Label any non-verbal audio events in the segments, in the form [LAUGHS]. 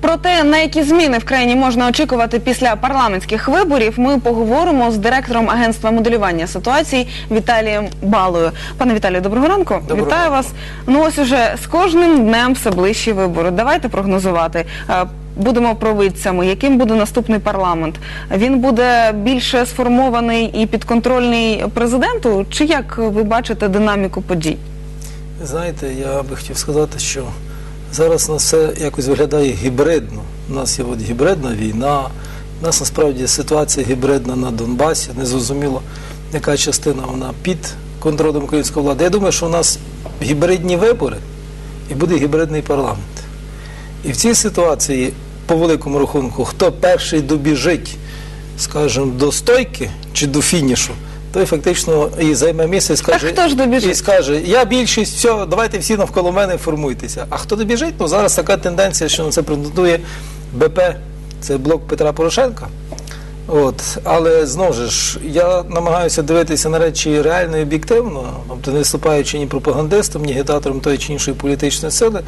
Про те, на які зміни в країні можна очікувати після парламентських виборів, ми поговоримо з директором агентства моделювання ситуацій Віталієм Балою. Пане Віталію, доброго ранку. Доброго Вітаю ранку. вас. Ну ось уже з кожним днем все ближчі вибори. Давайте прогнозувати. Е, Будемо провидцями, яким буде наступний парламент. Він буде більше сформований і підконтрольний президенту, чи як ви бачите динаміку подій? Знаєте, я би хотів сказати, що зараз у нас все якось виглядає гібридно. У нас є от гібридна війна, у нас насправді ситуація гібридна на Донбасі, незрозуміло, яка частина вона під контролем української влади. Я думаю, що у нас гібридні вибори і буде гібридний парламент. І в цій ситуації, по великому рахунку, хто перший добіжить, скажімо, до стойки чи до фінішу, той фактично і займе місце і скаже, хто ж добіжить? і скаже, я більшість, все, давайте всі навколо мене формуйтеся. А хто добіжить? Ну зараз така тенденція, що на це претендує БП, це блок Петра Порошенка. От, але знову ж я намагаюся дивитися на речі реально і об'єктивно, тобто не виступаючи ні пропагандистом, ні агітатором тої чи іншої політичної сили.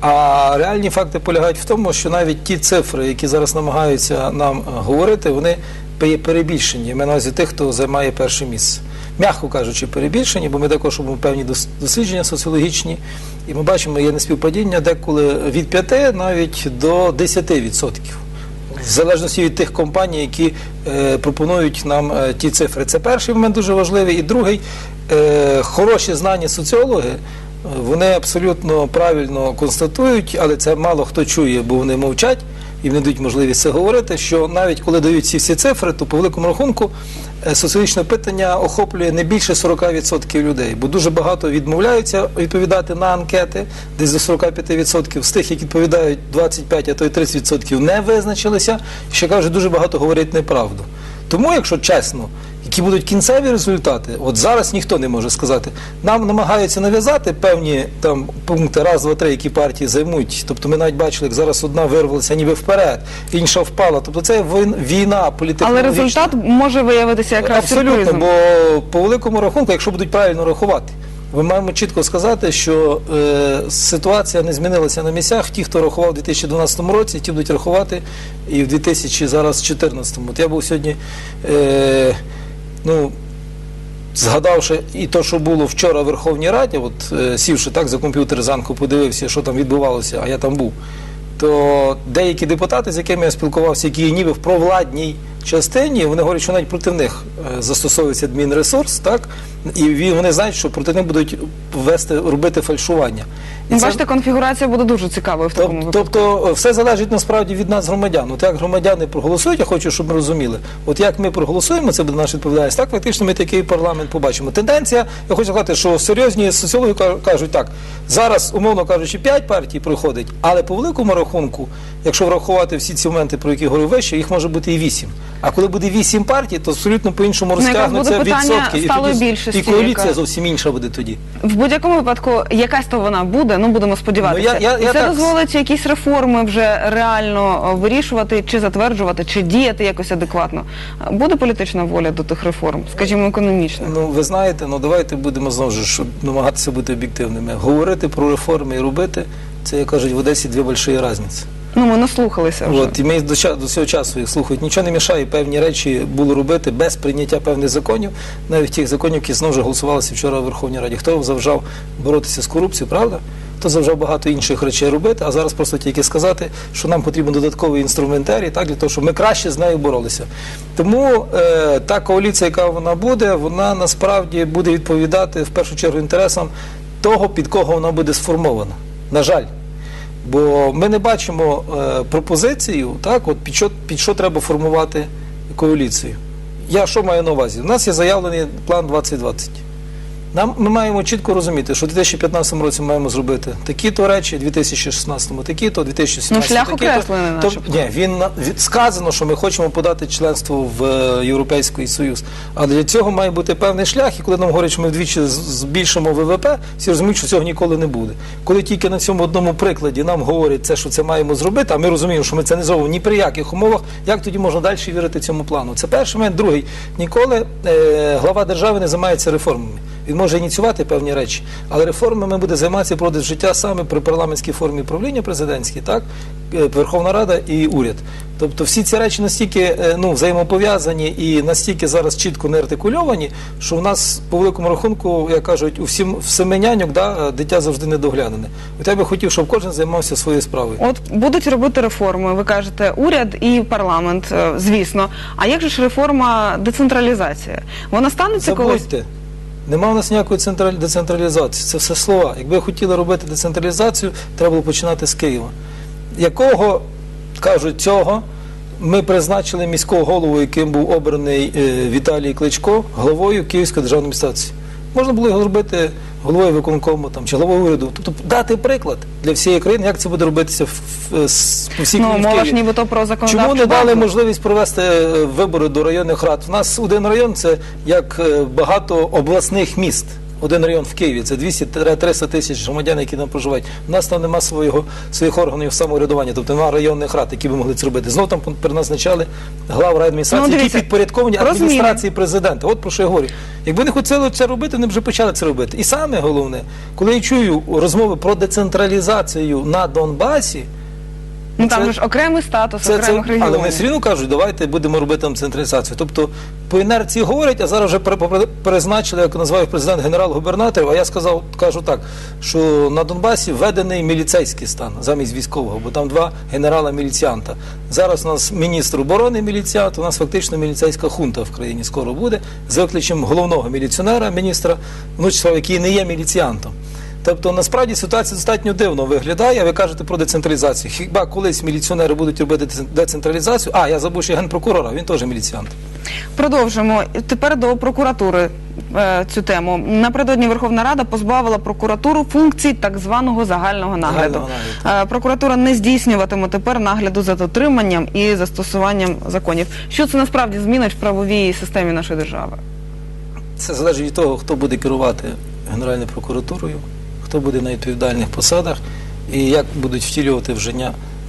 А реальні факти полягають в тому, що навіть ті цифри, які зараз намагаються нам говорити, вони перебільшені. Я маю на увазі тих, хто займає перше місце. М'яко кажучи, перебільшені, бо ми також робимо певні дослідження соціологічні, і ми бачимо, є неспівпадіння деколи від 5 навіть до 10%. В залежності від тих компаній, які е, пропонують нам е, ті цифри. Це перший момент дуже важливий. І другий, е, хороші знання соціологи, е, вони абсолютно правильно констатують, але це мало хто чує, бо вони мовчать і не дають можливість це говорити. Що навіть коли дають ці всі цифри, то по великому рахунку е, соціологічне питання охоплює не більше 40% людей, бо дуже багато відмовляються відповідати на анкети, десь до 45% з тих, які відповідають 25, а то й 30% не визначилися. Ще кажуть, дуже багато говорять неправду. Тому, якщо чесно, які будуть кінцеві результати, от зараз ніхто не може сказати. Нам намагаються нав'язати певні там пункти, раз, два, три, які партії займуть. Тобто ми навіть бачили, як зараз одна вирвалася ніби вперед, інша впала. Тобто це війна політична. Але результат може виявитися якраз Абсолютно, сюрпризом. бо по великому рахунку, якщо будуть правильно рахувати, ми маємо чітко сказати, що е, ситуація не змінилася на місцях. Ті, хто рахував у 2012 році, ті будуть рахувати і в 2014. От я був сьогодні, е, ну, згадавши і те, що було вчора в Верховній Раді, от е, сівши так за комп'ютер зранку, подивився, що там відбувалося, а я там був. То деякі депутати, з якими я спілкувався, які ніби в провладній частині, вони говорять, що навіть проти них е, застосовується адмінресурс, так і він- вони знають, що проти них будуть ввести робити фальшування. І Ну, це- Бачите, конфігурація буде дуже цікавою в такому Тоб- випадку. Тобто все залежить насправді від нас, громадян. От як громадяни проголосують, я хочу, щоб ми розуміли. От як ми проголосуємо, це буде наша відповідальність. Так фактично ми такий парламент побачимо. Тенденція, я хочу сказати, що серйозні соціологи ка- кажуть так: зараз, умовно кажучи, 5 партій проходить, але по великому рахунку, якщо врахувати всі ці моменти, про які говорив вище, їх може бути і 8. А коли буде 8 партій, то абсолютно по-іншому Ну, якраз розтягнуться питання відсотки. сталої тоді більшості, і коаліція яка- зовсім інша буде тоді. В будь-якому випадку якась то вона буде, ну будемо сподіватися. Ну, я- я- І я це так- дозволить якісь реформи вже реально о, вирішувати, чи затверджувати, чи діяти якось адекватно. Буде політична воля до тих реформ, скажімо, економічна. Ну, ви знаєте, ну давайте будемо знову ж щоб намагатися бути об'єктивними. Говорити про реформи і робити, це, як кажуть, в Одесі дві великі різниці. Ну ми наслухалися вже. От, і ми до, до цього часу їх слухають. Нічого не мішає певні речі було робити без прийняття певних законів, навіть тих законів, які знову ж голосувалися вчора в Верховній Раді. Хто завжав боротися з корупцією, правда? Хто завжав багато інших речей робити, а зараз просто тільки сказати, що нам потрібен додатковий інструментарій, так, для того, щоб ми краще з нею боролися. Тому е, та коаліція, яка вона буде, вона насправді буде відповідати в першу чергу інтересам того, під кого вона буде сформована. На жаль. Бо ми не бачимо е, пропозицію, так, от під що, під що треба формувати коаліцію. Я що маю на увазі? У нас є заявлений план 2020. Нам ми маємо чітко розуміти, що в 2015 році ми маємо зробити такі-то речі, в 2016 такі-то, 2017 Ну, такі-то. окреслений, То- Ні, він від- сказано, що ми хочемо подати членство в е, Європейський Союз. Але для цього має бути певний шлях, і коли нам говорять, що ми вдвічі збільшимо ВВП, всі розуміють, що цього ніколи не буде. Коли тільки на цьому одному прикладі нам говорять це, що це маємо зробити, а ми розуміємо, що ми це не зробимо ні при яких умовах, як тоді можна далі вірити цьому плану? Це перший момент. Другий, ніколи е, глава держави не займається реформами. Він може ініціювати певні речі, але реформами буде займатися продаж життя саме при парламентській формі правління президентській, так е, Верховна Рада і уряд. Тобто всі ці речі настільки е, ну, взаємопов'язані і настільки зараз чітко не артикульовані, що в нас по великому рахунку, як кажуть, у всім в семеняньок да, дитя завжди недоглянене. От я би хотів, щоб кожен займався своєю справою. От будуть робити реформи. Ви кажете, уряд і парламент, е, звісно. А як же ж реформа децентралізація? Вона станеться колись? Нема в нас ніякої децентралізації. Це все слова. Якби хотіли робити децентралізацію, треба було починати з Києва. Якого кажуть цього? Ми призначили міського голову, яким був обраний е, Віталій Кличко, головою Київської державної адміністрації. Можна було його зробити головою виконкому там, чи головою уряду. Тобто дати приклад для всієї країни, як це буде робитися в, в, с- по всій Ну, країні в мова ж нібито про законодавчу Чому не дали можливість провести е, вибори до районних рад? У нас один район це як е, багато обласних міст. Один район в Києві це 200-300 тисяч громадян, які там проживають. У нас там нема свого своїх органів самоврядування, тобто немає районних рад, які би могли це робити. Знову там переназначали глав райадміністрації, Ну, які підпорядковані адміністрації президента. От про що я говорю. Якби не хотіли це робити, вони б вже почали це робити. І саме головне, коли я чую розмови про децентралізацію на Донбасі. Ну там це- же ж окремий статус Це, це, регіонів. але вони все одно кажуть, давайте будемо робити там централізацію. Тобто по інерції говорять, а зараз вже перезначили, як називає президент генерал-губернаторів. А я сказав, кажу так, що на Донбасі введений міліцейський стан замість військового, бо там два генерала міліціанта. Зараз у нас міністр оборони міліціант, у нас фактично міліцейська хунта в країні скоро буде, з виключенням головного міліціонера, міністра внутрішнього, який не є міліціантом. Тобто насправді ситуація достатньо дивно виглядає. Ви кажете про децентралізацію. Хіба колись міліціонери будуть робити децентралізацію? А я забув ще генпрокурора, він теж міліціант. Продовжимо тепер до прокуратури е, цю тему. Напередодні Верховна Рада позбавила прокуратуру функцій так званого загального нагляду. Загального нагляду, Е, Прокуратура не здійснюватиме тепер нагляду за дотриманням і застосуванням законів. Що це насправді змінить в правовій системі нашої держави? Це залежить від того, хто буде керувати Генеральною прокуратурою, хто буде на відповідальних посадах і як будуть втілювати в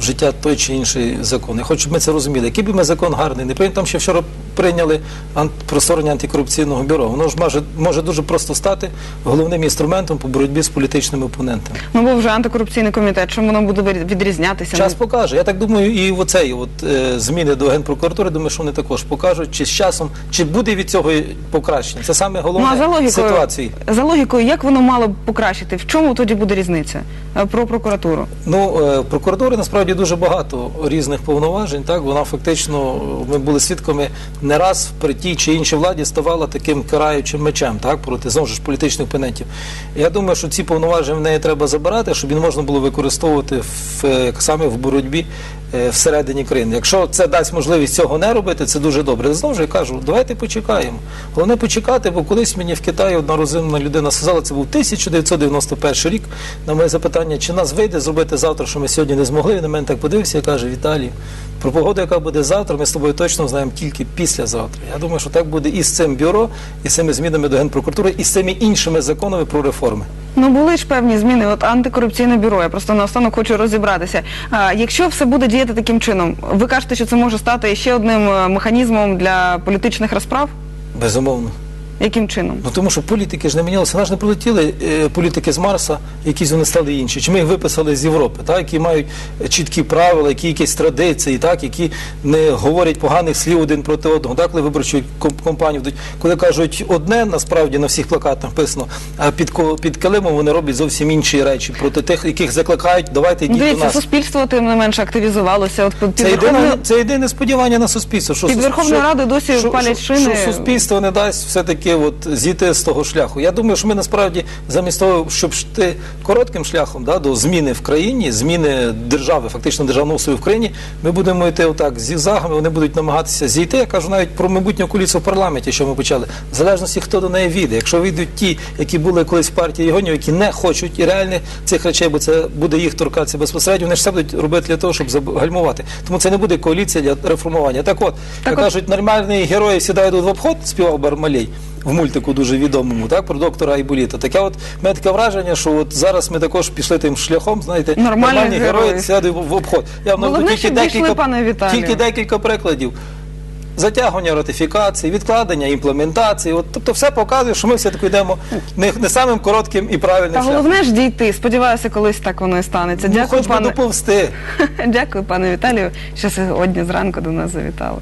життя, той чи інший закон. Я хочу, щоб ми це розуміли. Який би ми закон гарний не прийняв, там ще вчора прийняли про створення антикорупційного бюро. Воно ж може, може дуже просто стати головним інструментом по боротьбі з політичними опонентами. Ну був вже антикорупційний комітет. Чим воно буде відрізнятися? Час покаже. Я так думаю, і оцей от е, зміни до генпрокуратури, думаю, що вони також покажуть, чи з часом, чи буде від цього покращення. Це саме головне Ну, за логікою, ситуації. за логікою, як воно мало б покращити? В чому тоді буде різниця е, про прокуратуру? Ну, е, прокуратури насправді дуже багато різних повноважень. Так вона фактично, ми були свідками не раз при тій чи іншій владі ставала таким караючим мечем, так проти знову ж політичних опонентів. Я думаю, що ці повноваження в неї треба забирати, щоб їх можна було використовувати в е, саме в боротьбі всередині країни. Якщо це дасть можливість цього не робити, це дуже добре. Знову ж я кажу, давайте почекаємо. Головне почекати, бо колись мені в Китаї одна розумна людина сказала, це був 1991 рік. На моє запитання, чи нас вийде зробити завтра, що ми сьогодні не змогли. Він на мене так подивився і каже: Віталій, про погоду, яка буде завтра, ми з тобою точно знаємо тільки післязавтра. Я думаю, що так буде і з цим бюро, і з цими змінами до генпрокуратури, і з цими іншими законами про реформи. Ну були ж певні зміни. От антикорупційне бюро. Я просто наостанок хочу розібратися. А, якщо все буде діяти таким чином, ви кажете, що це може стати ще одним е, механізмом для політичних розправ? Безумовно. Яким чином? Ну тому що політики ж не мінялися. Нас не прилетіли е, політики з Марса, якісь вони стали інші. Чи ми їх виписали з Європи, так, які мають чіткі правила, які якісь традиції, так, які не говорять поганих слів один проти одного. Так, коли виборчу компанію ведуть, коли кажуть одне, насправді на всіх плакатах написано, а під під килимом вони роблять зовсім інші речі проти тих, яких закликають, давайте йдіть до нас. суспільство тим не менше активізувалося. От під Це єдине, це єдине сподівання на суспільство. Що, Під Верховною Радою досі що, палять що, шини. Що суспільство не дасть все-таки от, зійти з того шляху. Я думаю, що ми насправді замість того, щоб йти коротким шляхом да, до зміни в країні, зміни держави, фактично державного устрою в країні, ми будемо йти отак зігзагами, вони будуть намагатися зійти. Я кажу навіть про майбутню коаліцію в парламенті, що ми почали. В залежності, хто до неї війде. Якщо вийдуть ті, які були колись в партії Єгонів, які не хочуть і реальних цих речей, бо це буде їх торкатися безпосередньо, вони ж все будуть робити для того, щоб загальмувати. Тому це не буде коаліція для реформування. Так от, Так як от- кажуть, нормальні герої сідають в обход, співав Бармалей в мультику дуже відомому, так, про доктора Айболіта. Таке от мене таке враження, що от зараз ми також пішли тим шляхом, знаєте, Нормальних героїв. герої сядуть в обход. Я вам наведу тільки щоб дійшли, декілька, пане Віталію. тільки декілька прикладів. затягування ратифікації, відкладення імплементації. От, тобто все показує, що ми все-таки йдемо не, не самим коротким і правильним Та шляхом. головне ж дійти. Сподіваюся, колись так воно і станеться. Ну, Дякую, хоч би пане. доповзти. [LAUGHS] Дякую, пане Віталію, що сьогодні зранку до нас завітали.